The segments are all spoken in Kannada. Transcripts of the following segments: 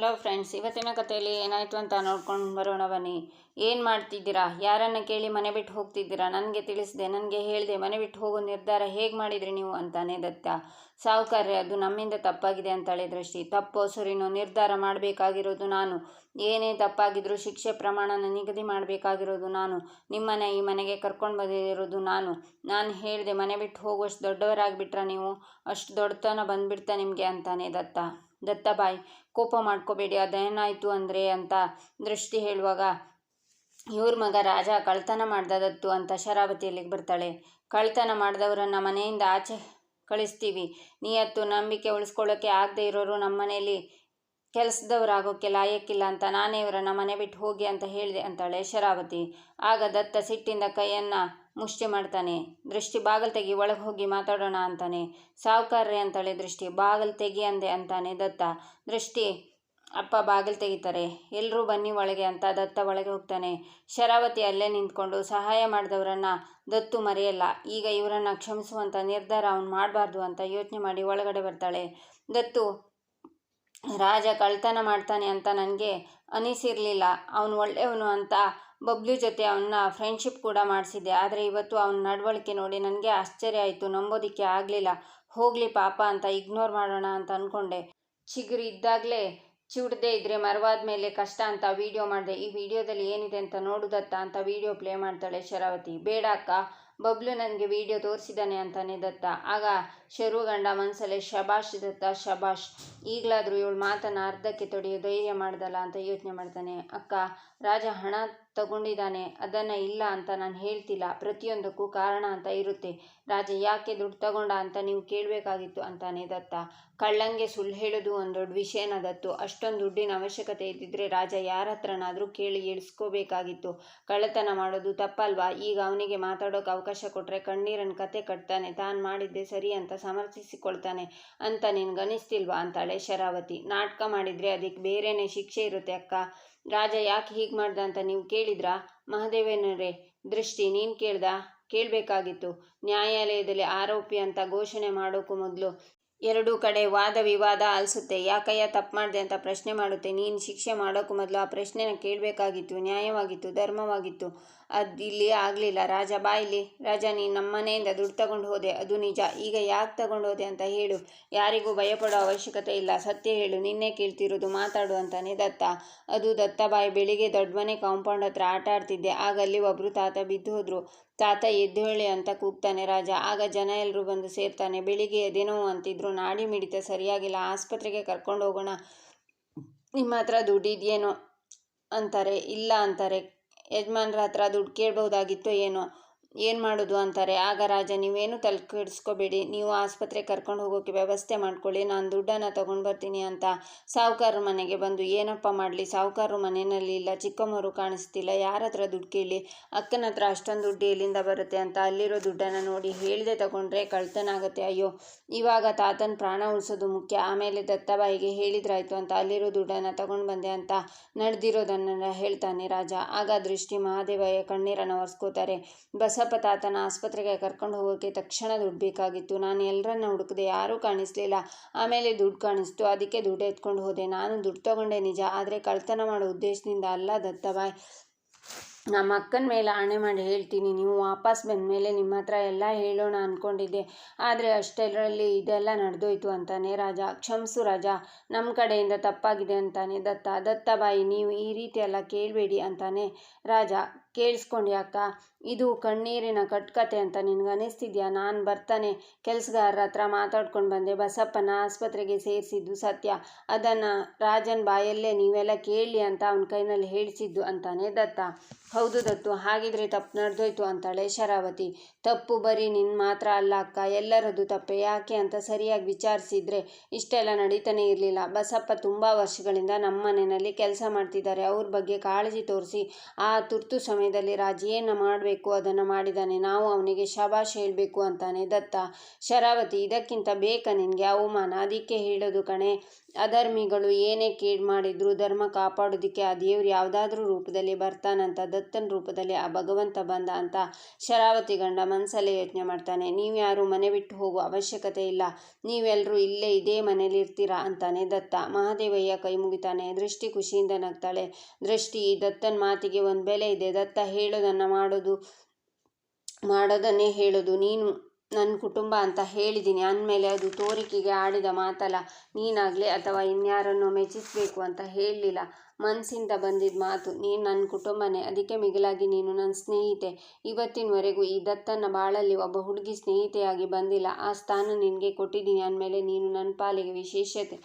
ಹಲೋ ಫ್ರೆಂಡ್ಸ್ ಇವತ್ತಿನ ಕಥೆಯಲ್ಲಿ ಏನಾಯಿತು ಅಂತ ನೋಡ್ಕೊಂಡು ಬರೋಣ ಬನ್ನಿ. ಏನು ಮಾಡ್ತಿದ್ದೀರಾ? ಯಾರನ್ನು ಕೇಳಿ ಮನೆ ಬಿಟ್ಟು ಹೋಗ್ತಿದ್ದೀರಾ? ನನಗೆ ತಿಳಿಸಿದೆ, ನನಗೆ ಹೇಳಿದೆ, ಮನೆ ಬಿಟ್ಟು ಹೋಗೋ ನಿರ್ಧಾರ ಹೇಗೆ ಮಾಡಿದ್ರಿ ನೀವು ಅಂತಾನೆ ದತ್ತ. ಸಾಹುಕಾರ್ಯ ಅದು ನಮ್ಮಿಂದ ತಪ್ಪಾಗಿದೆ ಅಂತಾಳೆ ದೃಷ್ಟಿ ತಪ್ಪೋ ಸರಿನೋ ನಿರ್ಧಾರ ಮಾಡಬೇಕಾಗಿರೋದು ನಾನು. ಏನೇ ತಪ್ಪಾಗಿದ್ರೂ ಶಿಕ್ಷೆ ಪ್ರಮಾಣನ ನಿಗದಿ ಮಾಡಬೇಕಾಗಿರೋದು ನಾನು. ನಿಮ್ಮನೆ ಈ ಮನೆಗೆ ಕರ್ಕೊಂಡು ಬಂದಿರೋದು ನಾನು. ನಾನು ಹೇಳಿದೆ, ಮನೆ ಬಿಟ್ಟು ಹೋಗುವಷ್ಟು ದೊಡ್ಡವರಾಗಿಬಿಟ್ರ ನೀವು, ಅಷ್ಟು ದೊಡ್ಡತನ ಬಂದುಬಿಡ್ತಾ ನಿಮಗೆ ಅಂತಾನೆ ದತ್ತ. ದತ್ತಬಾಯಿ ಕೋಪ ಮಾಡ್ಕೋಬೇಡಿ, ಅದೇನಾಯಿತು ಅಂದರೆ ಅಂತ ದೃಷ್ಟಿ ಹೇಳುವಾಗ, ಇವ್ರ ಮಗ ರಾಜ ಕಳ್ತನ ಮಾಡ್ದ ದತ್ತು ಅಂತ ಶರಾವತಿ ಅಲ್ಲಿಗೆ ಬರ್ತಾಳೆ. ಕಳ್ತನ ಮಾಡಿದವರನ್ನ ಮನೆಯಿಂದ ಆಚೆ ಕಳಿಸ್ತೀವಿ. ನೀಯತ್ತು, ನಂಬಿಕೆ ಉಳಿಸ್ಕೊಳ್ಳೋಕ್ಕೆ ಆಗದೆ ಇರೋರು ನಮ್ಮ ಮನೆಯಲ್ಲಿ ಕೆಲಸದವರಾಗೋಕ್ಕೆ ಲಾಯಕ್ಕಿಲ್ಲ ಅಂತ ನಾನೇ ಇವರನ್ನ ಮನೆ ಬಿಟ್ಟು ಹೋಗಿ ಅಂತ ಹೇಳಿದೆ ಅಂತಾಳೆ ಶರಾವತಿ. ಆಗ ದತ್ತ ಸಿಟ್ಟಿಂದ ಕೈಯನ್ನು ಮುಷ್ಟಿ ಮಾಡ್ತಾನೆ. ದೃಷ್ಟಿ ಬಾಗಲ್ ತೆಗಿ ಒಳಗೆ ಹೋಗಿ ಮಾತಾಡೋಣ ಅಂತಾನೆ. ಸಾವುಕಾರ್ರೆ ಅಂತಾಳೆ ದೃಷ್ಟಿ, ಬಾಗಲ್ ತೆಗಿ ಅಂದೆ ಅಂತಾನೆ ದತ್ತ. ದೃಷ್ಟಿ, ಅಪ್ಪ ಬಾಗಿಲು ತೆಗಿತಾರೆ. ಎಲ್ಲರೂ ಬನ್ನಿ ಒಳಗೆ ಅಂತ ದತ್ತ ಒಳಗೆ ಹೋಗ್ತಾನೆ. ಶರಾವತಿ ಅಲ್ಲೇ ನಿಂತ್ಕೊಂಡು ಸಹಾಯ ಮಾಡಿದವರನ್ನ ದತ್ತು ಮರೆಯಲ್ಲ. ಈಗ ಇವರನ್ನು ಕ್ಷಮಿಸುವಂಥ ನಿರ್ಧಾರ ಅವನು ಮಾಡಬಾರ್ದು ಅಂತ ಯೋಚನೆ ಮಾಡಿ ಒಳಗಡೆ ಬರ್ತಾಳೆ. ದತ್ತು, ರಾಜ ಕಳ್ತನ ಮಾಡ್ತಾನೆ ಅಂತ ನನಗೆ ಅನಿಸಿರಲಿಲ್ಲ. ಅವನು ಒಳ್ಳೆಯವನು ಅಂತ ಬಬ್ಲು ಜೊತೆ ಅವನ್ನ ಫ್ರೆಂಡ್ಶಿಪ್ ಕೂಡ ಮಾಡಿಸಿದ್ದೆ. ಆದರೆ ಇವತ್ತು ಅವನ ನಡವಳಿಕೆ ನೋಡಿ ನನಗೆ ಆಶ್ಚರ್ಯ ಆಯಿತು. ನಂಬೋದಕ್ಕೆ ಆಗಲಿಲ್ಲ. ಹೋಗಲಿ ಪಾಪ ಅಂತ ಇಗ್ನೋರ್ ಮಾಡೋಣ ಅಂತ ಅಂದ್ಕೊಂಡೆ ಚಿಗುರು ಇದ್ದಾಗಲೇ ಚಿವುಡದೇ ಇದ್ದರೆ ಮರವಾದ ಮೇಲೆ ಕಷ್ಟ ಅಂತ ವೀಡಿಯೋ ಮಾಡಿದೆ. ಈ ವಿಡಿಯೋದಲ್ಲಿ ಏನಿದೆ ಅಂತ ನೋಡುದತ್ತ ಅಂತ ವೀಡಿಯೋ ಪ್ಲೇ ಮಾಡ್ತಾಳೆ ಶರಾವತಿ. ಬೇಡ ಅಕ್ಕ, ಬಬ್ಲು ನನಗೆ ವಿಡಿಯೋ ತೋರಿಸಿದ್ದಾನೆ ಅಂತಾನೆ ದತ್ತ. ಆಗ ಶರುಗಂಡ ಮನಸ್ಸಲ್ಲೇ ಶಬಾಷ್ ದತ್ತ, ಶಬಾಷ್. ಈಗಲಾದರೂ ಇವಳು ಮಾತನ್ನು ಅರ್ಧಕ್ಕೆ ತೊಡೆಯೋ ಧೈರ್ಯ ಮಾಡ್ದಲ್ಲ ಅಂತ ಯೋಚನೆ ಮಾಡ್ತಾನೆ. ಅಕ್ಕ ರಾಜ ಹಣ ತಗೊಂಡಿದ್ದಾನೆ, ಅದನ್ನು ಇಲ್ಲ ಅಂತ ನಾನು ಹೇಳ್ತಿಲ್ಲ. ಪ್ರತಿಯೊಂದಕ್ಕೂ ಕಾರಣ ಅಂತ ಇರುತ್ತೆ. ರಾಜ ಯಾಕೆ ದುಡ್ಡು ತಗೊಂಡ ಅಂತ ನೀವು ಕೇಳಬೇಕಾಗಿತ್ತು ಅಂತಾನೆ ದತ್ತ. ಕಳ್ಳಂಗೆ ಸುಳ್ಳು ಹೇಳೋದು ಒಂದು ದೊಡ್ಡ ವಿಷಯನ ದತ್ತು. ಅಷ್ಟೊಂದು ದುಡ್ಡಿನ ಅವಶ್ಯಕತೆ ಇದ್ದಿದ್ರೆ ರಾಜ ಯಾರ ಹತ್ರನಾದರೂ ಕೇಳಿ ಇಳಿಸ್ಕೋಬೇಕಾಗಿತ್ತು ಕಳ್ಳತನ ಮಾಡೋದು ತಪ್ಪಲ್ವಾ? ಈಗ ಅವನಿಗೆ ಮಾತಾಡೋಕೆ ಅವಕಾಶ ಕೊಟ್ಟರೆ ಕಣ್ಣೀರನ್ನು ಕತೆ ಕಟ್ತಾನೆ. ತಾನು ಮಾಡಿದ್ದೆ ಸರಿ ಅಂತ ಸಮರ್ಥಿಸಿಕೊಳ್ತಾನೆ ಅಂತ ನಿನ್ಗನಿಸ್ತಿಲ್ವಾ ಅಂತಾಳೆ ಶರಾವತಿ. ನಾಟಕ ಮಾಡಿದರೆ ಅದಕ್ಕೆ ಬೇರೆಯೇ ಶಿಕ್ಷೆ ಇರುತ್ತೆ ಅಕ್ಕ. ರಾಜ ಯಾಕೆ ಹೀಗೆ ಮಾಡ್ದ ಅಂತ ನೀವು ಕೇಳಿದ್ರಾ? ಮಹದೇವೇನರೇ ದೃಷ್ಟಿ ನೀನು ಕೇಳ್ದ? ಕೇಳಬೇಕಾಗಿತ್ತು. ನ್ಯಾಯಾಲಯದಲ್ಲಿ ಆರೋಪಿ ಅಂತ ಘೋಷಣೆ ಮಾಡೋಕ್ಕೂ ಮೊದಲು ಎರಡೂ ಕಡೆ ವಾದ ವಿವಾದ ಆಲಿಸುತ್ತೆ. ಯಾಕಯ್ಯ ತಪ್ಪು ಮಾಡಿದೆ ಅಂತ ಪ್ರಶ್ನೆ ಮಾಡುತ್ತೆ. ನೀನು ಶಿಕ್ಷೆ ಮಾಡೋಕ್ಕೂ ಮೊದಲು ಆ ಪ್ರಶ್ನೆನ ಕೇಳಬೇಕಾಗಿತ್ತು. ನ್ಯಾಯವಾಗಿತ್ತು, ಧರ್ಮವಾಗಿತ್ತು. ಅದು ಇಲ್ಲಿ ಆಗಲಿಲ್ಲ. ರಾಜ, ಬಾ ಇಲ್ಲಿ. ರಾಜ, ನೀನು ನಮ್ಮ ಮನೆಯಿಂದ ದುಡ್ಡು ತಗೊಂಡು ಹೋದೆ. ಅದು ನಿಜ. ಈಗ ಯಾಕೆ ತಗೊಂಡು ಹೋದೆ ಅಂತ ಹೇಳು. ಯಾರಿಗೂ ಭಯಪಡೋ ಅವಶ್ಯಕತೆ ಇಲ್ಲ. ಸತ್ಯ ಹೇಳು. ನಿನ್ನೆ ಕೇಳ್ತಿರೋದು ಮಾತಾಡು ಅಂತಾನೆ ದತ್ತ. ಅದು ದತ್ತ ಬಾಯಿ ಬೆಳಿಗ್ಗೆ ದೊಡ್ಡ ಮನೆ ಕಾಂಪೌಂಡ್ ಹತ್ರ ಆಟ ಆಡ್ತಿದ್ದೆ. ಆಗ ಅಲ್ಲಿ ಒಬ್ಬರು ತಾತ ಬಿದ್ದು ಹೋದ್ರು. ತಾತ ಎದ್ದೇಳಿ ಅಂತ ಕೂಗ್ತಾನೆ ರಾಜ. ಆಗ ಜನ ಎಲ್ಲರೂ ಬಂದು ಸೇರ್ತಾನೆ. ಬೆಳಿಗ್ಗೆ ಎದೆನೋ ಅಂತಿದ್ರು. ನಾಡಿ ಮಿಡಿತ ಸರಿಯಾಗಿಲ್ಲ. ಆಸ್ಪತ್ರೆಗೆ ಕರ್ಕೊಂಡು ಹೋಗೋಣ. ನಿಮ್ಮ ಹತ್ರ ದುಡ್ಡಿದೆಯೇನೋ ಅಂತಾರೆ. ಇಲ್ಲ ಅಂತಾರೆ. ಯಜಮಾನ್ರ ಹತ್ರ ದುಡ್ಡು ಕೇಳ್ಬೋದಾಗಿತ್ತು ಏನೋ. ಏನು ಮಾಡೋದು ಅಂತಾರೆ? ಆಗ ರಾಜ, ನೀವೇನು ತಲೆ ಕೆಡಿಸ್ಕೋಬೇಡಿ ನೀವು ಆಸ್ಪತ್ರೆ ಕರ್ಕೊಂಡು ಹೋಗೋಕ್ಕೆ ವ್ಯವಸ್ಥೆ ಮಾಡ್ಕೊಳ್ಳಿ. ನಾನು ದುಡ್ಡನ್ನು ತೊಗೊಂಡು ಬರ್ತೀನಿ ಅಂತ ಸಾಹುಕಾರ ಮನೆಗೆ ಬಂದು, ಏನಪ್ಪ ಮಾಡಲಿ? ಸಾಹುಕಾರರು ಮನೆಯಲ್ಲಿ ಇಲ್ಲ ಚಿಕ್ಕಮ್ಮರು ಕಾಣಿಸ್ತಿಲ್ಲ. ಯಾರ ಹತ್ರ ದುಡ್ಡು ಕೇಳಿ? ಅಕ್ಕನ ಹತ್ರ ಅಷ್ಟೊಂದು ದುಡ್ಡು ಎಲ್ಲಿಂದ ಬರುತ್ತೆ ಅಂತ ಅಲ್ಲಿರೋ ದುಡ್ಡನ್ನು ನೋಡಿ ಹೇಳಿದೆ ತಗೊಂಡ್ರೆ ಕಳ್ತನ ಆಗುತ್ತೆ ಅಯ್ಯೋ, ಇವಾಗ ತಾತನ ಪ್ರಾಣ ಉಳಿಸೋದು ಮುಖ್ಯ. ಆಮೇಲೆ ದತ್ತಬಾಯಿಗೆ ಹೇಳಿದ್ರಾಯ್ತು ಅಂತ ಅಲ್ಲಿರೋ ದುಡ್ಡನ್ನು ತಗೊಂಡು ಬಂದೆ ಅಂತ ನಡೆದಿರೋದನ್ನ ಹೇಳ್ತಾನೆ ರಾಜ. ಆಗ ದೃಷ್ಟಿ ಮಹಾದೇವಯ್ಯ ಕಣ್ಣೀರನ್ನು ಒರೆಸ್ಕೋತಾರೆ. ಬಸಪ್ಪ ತಾತನ ಆಸ್ಪತ್ರೆಗೆ ಕರ್ಕೊಂಡು ಹೋಗೋಕ್ಕೆ ತಕ್ಷಣ ದುಡ್ಡು ಬೇಕಾಗಿತ್ತು. ನಾನು ಎಲ್ಲರನ್ನ ಹುಡುಕಿದೆ ಯಾರೂ ಕಾಣಿಸ್ಲಿಲ್ಲ. ಆಮೇಲೆ ದುಡ್ಡು ಕಾಣಿಸ್ತು. ಅದಕ್ಕೆ ದುಡ್ಡು ಎತ್ಕೊಂಡು ಹೋದೆ. ನಾನು ದುಡ್ಡು ತಗೊಂಡೆ ನಿಜ. ಆದರೆ ಕಳ್ತನ ಮಾಡೋ ಉದ್ದೇಶದಿಂದ ಅಲ್ಲ ದತ್ತಬಾಯ್. ನಮ್ಮ ಅಕ್ಕನ ಮೇಲೆ ಆಣೆ ಮಾಡಿ ಹೇಳ್ತೀನಿ. ನೀವು ವಾಪಸ್ ಬಂದ ಮೇಲೆ ನಿಮ್ಮ ಹತ್ರ ಎಲ್ಲ ಹೇಳೋಣ ಅಂದ್ಕೊಂಡಿದ್ದೆ ಆದರೆ ಅಷ್ಟೆಲ್ಲರಲ್ಲಿ ಇದೆಲ್ಲ ನಡೆದೋಯ್ತು ಅಂತಾನೆ ರಾಜ. ಕ್ಷಮಿಸು ರಾಜ. ನಮ್ಮ ಕಡೆಯಿಂದ ತಪ್ಪಾಗಿದೆ ಅಂತಾನೆ ದತ್ತ. ದತ್ತ ಬಾಯಿ ನೀವು ಈ ರೀತಿ ಎಲ್ಲ ಕೇಳಬೇಡಿ ಅಂತಾನೆ ರಾಜ. ಕೇಳಿಸ್ಕೊಂಡಿ, ಅಕ್ಕ, ಇದು ಕಣ್ಣೀರಿನ ಕಟ್ಕತೆ ಅಂತ ನಿನ್ಗೆ ಅನಿಸ್ತಿದ್ಯಾ? ನಾನು ಬರ್ತಾನೆ, ಕೆಲಸಗಾರರ ಹತ್ರ ಮಾತಾಡ್ಕೊಂಡು ಬಂದೆ. ಬಸಪ್ಪನ ಆಸ್ಪತ್ರೆಗೆ ಸೇರಿಸಿದ್ದು ಸತ್ಯ. ಅದನ್ನು ರಾಜನ್ ಬಾಯಲ್ಲೇ ನೀವೆಲ್ಲ ಕೇಳಿ ಅಂತ ಅವನ ಕೈನಲ್ಲಿ ಹೇಳಿಸಿದ್ದು ಅಂತಾನೆ ದತ್ತ. ಹೌದು ದತ್ತು, ಹಾಗಿದ್ರೆ ತಪ್ಪು ನಡೆದೋಯ್ತು ಅಂತಾಳೆ ಶರಾವತಿ. ತಪ್ಪು ಬರೀ ನಿನ್ನ ಮಾತ್ರ ಅಲ್ಲ, ಅಕ್ಕ, ಎಲ್ಲರದ್ದು ತಪ್ಪೆ. ಯಾಕೆ ಅಂತ ಸರಿಯಾಗಿ ವಿಚಾರಿಸಿದ್ರೆ ಇಷ್ಟೆಲ್ಲ ನಡೀತಾನೆ ಇರಲಿಲ್ಲ. ಬಸಪ್ಪ ತುಂಬ ವರ್ಷಗಳಿಂದ ನಮ್ಮ ಮನೆಯಲ್ಲಿ ಕೆಲಸ ಮಾಡ್ತಿದ್ದಾರೆ. ಅವ್ರ ಬಗ್ಗೆ ಕಾಳಜಿ ತೋರಿಸಿ ಆ ತುರ್ತು ಸಮಯದಲ್ಲಿ ರಾಜ ಏನು ಮಾಡಬೇಕು ಅದನ್ನು ಮಾಡಿದ್ದಾನೆ ನಾವು ಅವನಿಗೆ ಶಬಾಷ್ ಹೇಳಬೇಕು ಅಂತಾನೆ ದತ್ತ. ಶರಾವತಿ, ಇದಕ್ಕಿಂತ ಬೇಕಾ ನಿನಗೆ ಅವಮಾನ. ಅದಕ್ಕೆ ಹೇಳೋದು ಕಣೆ. ಅಧರ್ಮಿಗಳು ಏನೇ ಕೇಡ್ ಮಾಡಿದ್ರು ಧರ್ಮ ಕಾಪಾಡೋದಿಕ್ಕೆ ಆ ದೇವ್ರು ಯಾವುದಾದ್ರೂ ರೂಪದಲ್ಲಿ ಬರ್ತಾನಂತ ದತ್ತನ ರೂಪದಲ್ಲಿ ಆ ಭಗವಂತ ಬಂದ ಅಂತ ಶರಾವತಿ ಗಂಡ ಮನಸ್ಸಲ್ಲೇ ಯೋಚನೆ ಮಾಡ್ತಾನೆ. ನೀವ್ಯಾರು ಮನೆ ಬಿಟ್ಟು ಹೋಗುವ ಅವಶ್ಯಕತೆ ಇಲ್ಲ. ನೀವೆಲ್ಲರೂ ಇಲ್ಲೇ ಇದೇ ಮನೇಲಿ ಇರ್ತೀರಾ? ಅಂತಾನೆ ದತ್ತ. ಮಹಾದೇವಯ್ಯ ಕೈ ಮುಗಿತಾನೆ. ದೃಷ್ಟಿ ಖುಷಿಯಿಂದ ನಗ್ತಾಳೆ. ದೃಷ್ಟಿ, ಈ ದತ್ತನ ಮಾತಿಗೆ ಒಂದು ಬೆಲೆ ಇದೆ. ದತ್ತ ಹೇಳೋದನ್ನು ಮಾಡೋದು, ಮಾಡೋದನ್ನೇ ಹೇಳೋದು. ನೀನು ನನ್ನ ಕುಟುಂಬ ಅಂತ ಹೇಳಿದ್ದೀನಿ ಅಂದಮೇಲೆ ಅದು ತೋರಿಕೆಗೆ ಆಡಿದ ಮಾತಲ್ಲ, ನೀನಾಗಲಿ ಅಥವಾ ಇನ್ಯಾರನ್ನು ಮೆಚ್ಚಿಸಬೇಕು ಅಂತ ಹೇಳಲಿಲ್ಲ. ಮನಸ್ಸಿಂದ ಬಂದಿದ್ದ ಮಾತು, ನೀನು ನನ್ನ ಕುಟುಂಬನೇ, ಅದಕ್ಕೆ ಮಿಗಿಲಾಗಿ ನೀನು ನನ್ನ ಸ್ನೇಹಿತೆ. ಇವತ್ತಿನವರೆಗೂ ಈ ದತ್ತನ ಬಾಳಲ್ಲಿ ಒಬ್ಬ ಹುಡುಗಿ ಸ್ನೇಹಿತೆಯಾಗಿ ಬಂದಿಲ್ಲ. ಆ ಸ್ಥಾನ ನಿನಗೆ ಕೊಟ್ಟಿದ್ದೀನಿ ಅಂದಮೇಲೆ ನೀನು ನನ್ನ ಪಾಲಿಗೆ ವಿಶೇಷತೆ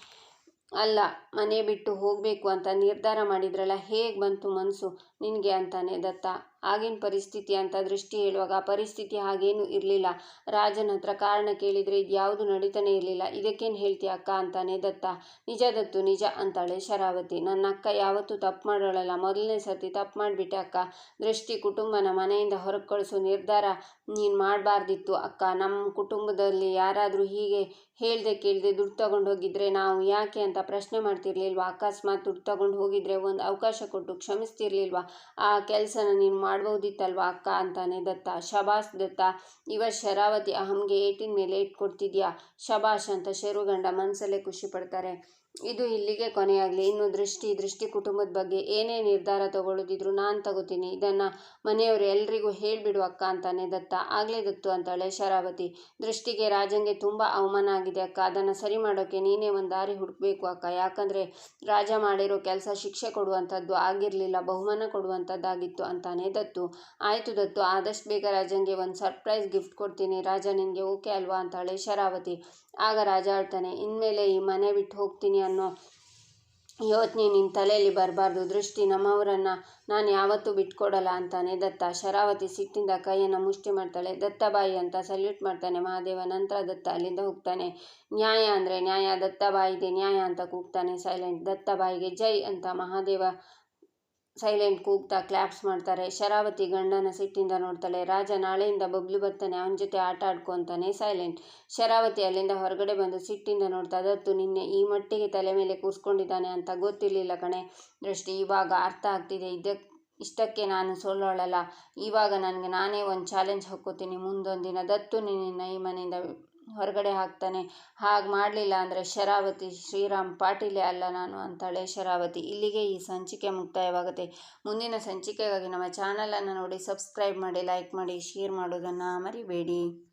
ಅಲ್ಲ, ಮನೆ ಬಿಟ್ಟು ಹೋಗಬೇಕು ಅಂತ ನಿರ್ಧಾರ ಮಾಡಿದ್ರಲ್ಲ, ಹೇಗೆ ಬಂತು ಮನಸ್ಸು ನಿನಗೆ ಅಂತಾನೆ ದತ್ತ. ಆಗಿನ ಪರಿಸ್ಥಿತಿ ಅಂತ ದೃಷ್ಟಿ ಹೇಳುವಾಗ ಆ ಪರಿಸ್ಥಿತಿ ಹಾಗೇನು ಇರಲಿಲ್ಲ. ರಾಜನ ಹತ್ರ ಕಾರಣ ಕೇಳಿದರೆ ಇದು ಯಾವುದು ನಡೀತಾನೆ ಇರಲಿಲ್ಲ. ಇದಕ್ಕೇನು ಹೇಳ್ತೀಯ ಅಕ್ಕ ಅಂತಾನೆ ದತ್ತ. ನಿಜ ದತ್ತು, ನಿಜ ಅಂತಾಳೆ ಶರಾವತಿ. ನನ್ನ ಅಕ್ಕ ಯಾವತ್ತೂ ತಪ್ಪು ಮಾಡೋಳಲ್ಲ. ಮೊದಲನೇ ಸರ್ತಿ ತಪ್ಪು ಮಾಡಿಬಿಟ್ಟೆ ಅಕ್ಕ. ದೃಷ್ಟಿ ಕುಟುಂಬನ ಮನೆಯಿಂದ ಹೊರಗೆ ಕಳಿಸೋ ನಿರ್ಧಾರ ನೀನು ಮಾಡಬಾರ್ದಿತ್ತು ಅಕ್ಕ. ನಮ್ಮ ಕುಟುಂಬದಲ್ಲಿ ಯಾರಾದರೂ ಹೀಗೆ ಹೇಳ್ದೆ ಕೇಳದೆ ದುಡ್ಡು ತಗೊಂಡು ಹೋಗಿದ್ರೆ ನಾವು ಯಾಕೆ ಅಂತ ಪ್ರಶ್ನೆ ಮಾಡ್ತಿರ್ಲಿಲ್ವಾ? ಅಕಸ್ಮಾತ್ ದುಡ್ಡು ತಗೊಂಡು ಹೋಗಿದ್ರೆ ಒಂದು ಅವಕಾಶ ಕೊಟ್ಟು ಕ್ಷಮಿಸ್ತಿರ್ಲಿಲ್ವಾ? ಆ ಕೆಲಸನ ನೀನು ಮಾಡ್ಬೋದಿತ್ತಲ್ವಾ ಅಕ್ಕ ಅಂತಾನೆ ದತ್ತ. ಶಬಾಸ್ ದತ್ತ, ಇವ ಶರಾವತಿ ಅಹಂಗೆ ಏಟಿನ ಮೇಲೆ ಇಟ್ಕೊಡ್ತಿದ್ಯಾ? ಶಬಾಷ್ ಅಂತ ಶರುಗಂಡ ಮನಸ್ಸಲ್ಲೇ ಖುಷಿ ಪಡ್ತಾರೆ. ಇದು ಇಲ್ಲಿಗೆ ಕೊನೆಯಾಗಲಿ. ಇನ್ನು ದೃಷ್ಟಿ ದೃಷ್ಟಿ ಕುಟುಂಬದ ಬಗ್ಗೆ ಏನೇ ನಿರ್ಧಾರ ತಗೊಳ್ಳೋದಿದ್ರು ನಾನು ತಗೋತೀನಿ. ಇದನ್ನು ಮನೆಯವರು ಎಲ್ರಿಗೂ ಹೇಳಿಬಿಡು ಅಕ್ಕ ಅಂತಾನೆ ದತ್ತ. ಆಗಲೇ ದತ್ತು ಅಂತಾಳೆ ಶರಾವತಿ. ದೃಷ್ಟಿಗೆ ರಾಜಂಗೆ ತುಂಬ ಅವಮಾನ ಆಗಿದೆ ಅಕ್ಕ. ಅದನ್ನು ಸರಿ ಮಾಡೋಕ್ಕೆ ನೀನೇ ಒಂದು ದಾರಿ ಹುಡುಕಬೇಕು ಅಕ್ಕ. ಯಾಕಂದರೆ ರಾಜ ಮಾಡಿರೋ ಕೆಲಸ ಶಿಕ್ಷೆ ಕೊಡುವಂಥದ್ದು ಆಗಿರಲಿಲ್ಲ, ಬಹುಮಾನ ಕೊಡುವಂಥದ್ದಾಗಿತ್ತು ಅಂತಾನೆ ದತ್ತು. ಆಯಿತು ದತ್ತು. ಆದಷ್ಟು ಬೇಗ ರಾಜಂಗೆ ಒಂದು ಸರ್ಪ್ರೈಸ್ ಗಿಫ್ಟ್ ಕೊಡ್ತೀನಿ. ರಾಜ ನಿನಗೆ ಓಕೆ ಅಲ್ವಾ ಅಂತಾಳೆ ಶರಾವತಿ. ಆಗ ರಾಜ ಹೇಳ್ತಾನೆ, ಇನ್ಮೇಲೆ ಈ ಮನೆ ಬಿಟ್ಟು ಹೋಗ್ತೀನಿ ಅನ್ನೋ ಯೋಚನೆ ನಿನ್ನ ತಲೆಯಲ್ಲಿ ಬರಬಾರ್ದು. ದೃಷ್ಟಿ ನಮ್ಮವರನ್ನು ನಾನು ಯಾವತ್ತೂ ಬಿಟ್ಕೊಡಲ್ಲ ಅಂತಾನೆ ದತ್ತ. ಶರಾವತಿ ಸಿಟ್ಟಿಂದ ಕೈಯನ್ನು ಮುಷ್ಟಿ ಮಾಡ್ತಾಳೆ. ದತ್ತಬಾಯಿ ಅಂತ ಸಲ್ಯೂಟ್ ಮಾಡ್ತಾನೆ ಮಹಾದೇವ. ನಂತರ ದತ್ತ ಅಲ್ಲಿಂದ ಹೋಗ್ತಾನೆ. ನ್ಯಾಯ ಅಂದರೆ ನ್ಯಾಯ. ದತ್ತಬಾಯಿಗೆ ನ್ಯಾಯ ಅಂತ ಕೂಗ್ತಾನೆ. ಸೈಲೆಂಟ್ ದತ್ತಬಾಯಿಗೆ ಜೈ ಅಂತ ಮಹಾದೇವ ಸೈಲೆಂಟ್ ಕೂಗ್ತಾ ಕ್ಲಾಪ್ಸ್ ಮಾಡ್ತಾರೆ. ಶರಾವತಿ ಗಂಡನ ಸಿಟ್ಟಿಂದ ನೋಡ್ತಾಳೆ, ರಾಜ ನಾಳೆಯಿಂದ ಬಬ್ಲು ಬರ್ತಾನೆ, ಅವನ ಜೊತೆ ಆಟ ಆಡ್ಕೊತಾನೆ, ಸೈಲೆಂಟ್. ಶರಾವತಿ ಅಲ್ಲಿಂದ ಹೊರಗಡೆ ಬಂದು ಸಿಟ್ಟಿಂದ ನೋಡ್ತಾ ಅದತ್ತು ನಿನ್ನೆ ಈ ಮಟ್ಟಿಗೆ ತಲೆ ಮೇಲೆ ಕೂರಿಸ್ಕೊಂಡಿದ್ದಾನೆ ಅಂತ ಗೊತ್ತಿರಲಿಲ್ಲ ಕಣೆ. ದೃಷ್ಟಿ, ಇವಾಗ ಅರ್ಥ ಆಗ್ತಿದೆ. ಇದಕ್ಕೆ ಇಷ್ಟಕ್ಕೆ ನಾನು ಸೋಲೋಳಲ್ಲ ಇವಾಗ ನನಗೆ ನಾನೇ ಒಂದು ಚಾಲೆಂಜ್ ಹಾಕ್ಕೋತೀನಿ. ಮುಂದೊಂದು ದಿನ ದತ್ತು ನಿನ್ನ ಈ ಮನೆಯಿಂದ ಹೊರಗಡೆ ಹಾಕ್ತಾನೆ. ಹಾಗೆ ಮಾಡಲಿಲ್ಲ ಅಂದರೆ ಶರಾವತಿ, ಶ್ರೀರಾಮ್ ಪಾಟೀಲೆ ಅಲ್ಲ ನಾನು ಅಂತಾಳೆ ಶರಾವತಿ. ಇಲ್ಲಿಗೆ ಈ ಸಂಚಿಕೆ ಮುಕ್ತಾಯವಾಗುತ್ತೆ. ಮುಂದಿನ ಸಂಚಿಕೆಗಾಗಿ ನಮ್ಮ ಚಾನಲನ್ನು ನೋಡಿ, ಸಬ್ಸ್ಕ್ರೈಬ್ ಮಾಡಿ, ಲೈಕ್ ಮಾಡಿ, ಶೇರ್ ಮಾಡೋದನ್ನು ಮರಿಬೇಡಿ.